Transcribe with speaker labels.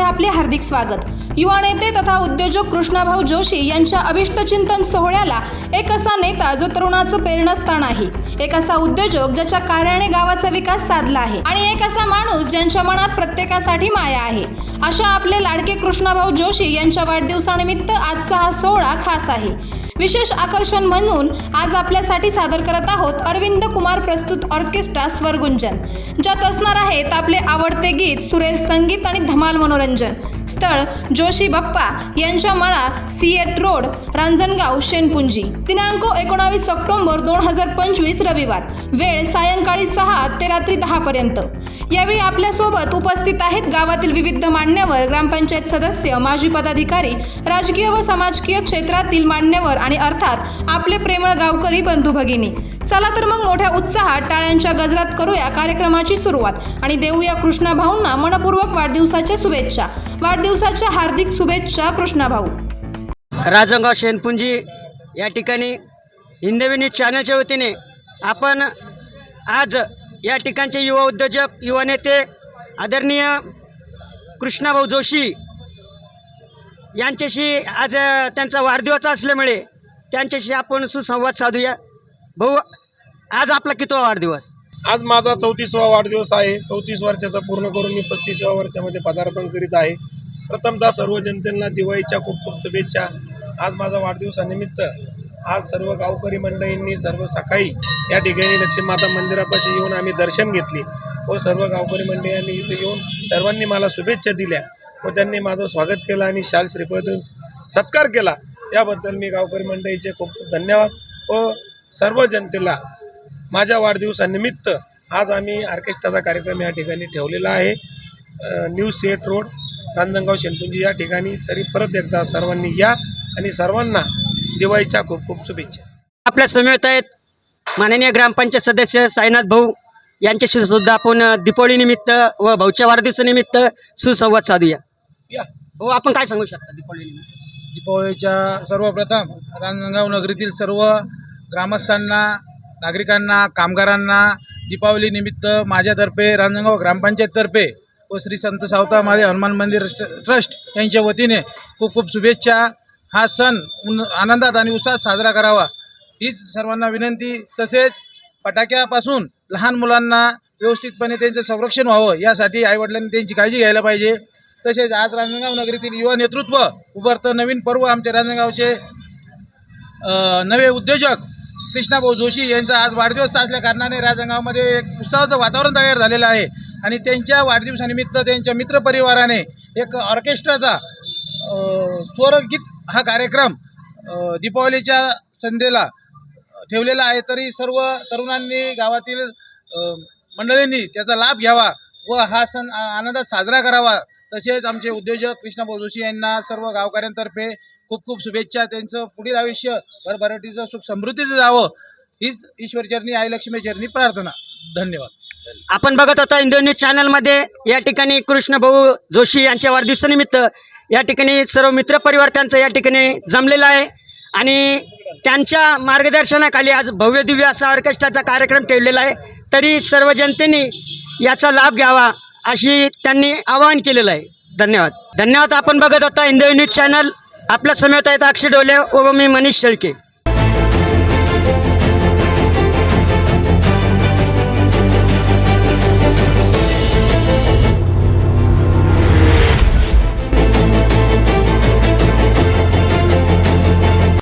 Speaker 1: आपले हार्दिक स्वागत. युवा नेते तथा उद्योजक कृष्णाभाऊ जोशी यांच्या अभिष्टचिंतन सोहळ्याला एक असा नेता जो तरुणाचं प्रेरणास्थान आहे. एक असा उद्योजक ज्याच्या कार्याने गावाचा विकास साधला आहे आणि एक असा माणूस ज्यांच्या मनात प्रत्येकासाठी माया आहे. अशा आपले लाडके कृष्णाभाऊ जोशी यांच्या वाढदिवसानिमित्त आजचा हा सोहळा खास आहे. विशेष आकर्षण म्हणून आज आपल्यासाठी सादर करत आहोत अरविंद कुमार प्रस्तुत ऑर्केस्ट्रा स्वरगुंजन. ज्यात असणार आहेत आपले आवडते गीत सुरेल संगीत आणि धमाल मनोरंजन. स्थळ जोशी बाप्पा यांच्या मळा सिएट रोड रांजणगाव शेनपुंजी. दिनांक एकोणावीस ऑक्टोबर दोन हजार पंचवीस रविवार. वेळ सायंकाळी सहा ते रात्री दहा पर्यंत. यावेळी आपल्यासोबत उपस्थित आहेत गावातील विविध मान्यवर ग्रामपंचायत सदस्य माजी पदाधिकारी राजकीय व समाजकीय क्षेत्रातील मान्यवर आणि अर्थात आपले प्रेमळ गावकरी बंधू भगिनी. चला तर मग मोठ्या उत्साहात टाळ्यांच्या गजरात करूया कार्यक्रमाची सुरुवात. आणि देऊया कृष्णाभाऊंना मनपूर्वक वाढदिवसाच्या शुभेच्छा. वाढदिवसाच्या हार्दिक शुभेच्छा कृष्णाभाऊ
Speaker 2: राजंगाव शेनपुंजी या ठिकाणी हिंदवी न्यूज चॅनलच्या वतीने आपण आज या ठिकाणचे युवा उद्योजक युवा नेते आदरणीय कृष्णाभाऊ जोशी यांच्याशी आज त्यांचा वाढदिवस असल्यामुळे त्यांच्याशी आपण सुसंवाद साधूया. भाऊ आज आपला कितवा वाढदिवस?
Speaker 3: आज माझा चौतीसवा वाढदिवस आहे. चौतीस वर्षाचा पूर्ण करून मी पस्तीसव्या वर्षामध्ये पदार्पण करीत आहे. प्रथमतः सर्व जनतेला दिवाळीच्या खूप खूप शुभेच्छा. आज माझा वाढदिवसानिमित्त आज सर्व गावकरी मंडळींनी सर्व सकाळी या ठिकाणी लक्ष्मी माता मंदिरापाशी येऊन आम्ही दर्शन घेतले व सर्व गावकरी मंडळींनी इथे येऊन सर्वांनी मला शुभेच्छा दिल्या व त्यांनी माझं स्वागत केलं आणि शाल श्रीपद सत्कार केला. त्याबद्दल मी गावकरी मंडळीचे खूप खूप धन्यवाद व सर्व जनतेला माझ्या वाढदिवसानिमित्त आज आम्ही ऑर्केस्ट्राचा कार्यक्रम या ठिकाणी ठेवलेला आहे. New set road Ranjangaon Shenpunji या ठिकाणी. तरी परत एकदा सर्वांनी या आणि सर्वांना दिवाळीच्या खूप खूप शुभेच्छा.
Speaker 2: आपल्या समेत आहेत माननीय ग्रामपंचायत सदस्य साईनाथ भाऊ. यांच्याशी सुद्धा आपण दीपावलीनिमित्त व भाऊच्या वाढदिवसानिमित्त सुसंवाद साधूया.
Speaker 3: या.
Speaker 2: भाऊ आपण काय सांगू शकता दीपावलीनिमित्त
Speaker 4: दीपावलीच्या सर्वप्रथम रांजणगाव नगरीतील सर्व ग्रामस्थांना नागरिकांना कामगारांना दीपावलीनिमित्त माझ्यातर्फे रांजणगाव ग्रामपंचायततर्फे व श्री संत सावता माझे हनुमान मंदिर ट्रस्ट- ट्रस्ट यांच्या वतीने खूप खूप शुभेच्छा. हा सण आनंदात आणि उत्साहात साजरा करावा. हीच सर्वांना विनंती. तसेच फटाक्यापासून लहान मुलांना व्यवस्थितपणे त्यांचं संरक्षण व्हावं यासाठी आईवडिलांनी त्यांची काळजी घ्यायला पाहिजे. तसेच आज रांजणगाव नगरीतील युवा नेतृत्व उभारतं नवीन पर्व आमच्या रांजणगावचे नवे उद्योजक कृष्णाभाऊ जोशी यांचा आज वाढदिवस साजल्या कारणाने राजगावमध्ये एक उत्साहाचं वातावरण तयार झालेलं आहे. आणि त्यांच्या वाढदिवसानिमित्त त्यांच्या मित्रपरिवाराने एक ऑर्केस्ट्राचा स्वरगीत हा कार्यक्रम दीपावलीच्या संध्येला ठेवलेला आहे. तरी सर्व तरुणांनी गावातील मंडळींनी त्याचा लाभ घ्यावा व हा सण आनंदात साजरा करावा तसेच आमचे उद्योजक कृष्णभाऊ जोशी यांना सर्व गावकऱ्यांतर्फे खूप खूप शुभेच्छा. त्यांचं पुढील आयुष्य भरभराटीचं सुख समृद्धीचं जावं. हीच ईश्वरचरणी आई लक्ष्मी चरणी प्रार्थना. धन्यवाद.
Speaker 2: आपण बघत होता इंडियन न्यूज चॅनलमध्ये या ठिकाणी कृष्णभाऊ जोशी यांच्या वाढदिवसानिमित्त या ठिकाणी सर्व मित्रपरिवार त्यांचा या ठिकाणी जमलेला आहे. आणि त्यांच्या मार्गदर्शनाखाली आज भव्य दिव्य असा ऑर्केस्ट्राचा कार्यक्रम ठेवलेला आहे. तरी सर्व जनतेने याचा लाभ घ्यावा. अशी त्यांनी आवाहन केलेलं आहे. धन्यवाद. धन्यवाद. आपण बघत आता हिंदू न्यूज चॅनल. आपल्या समेत आहेत अक्षय डोले व मी मनीष शेळके.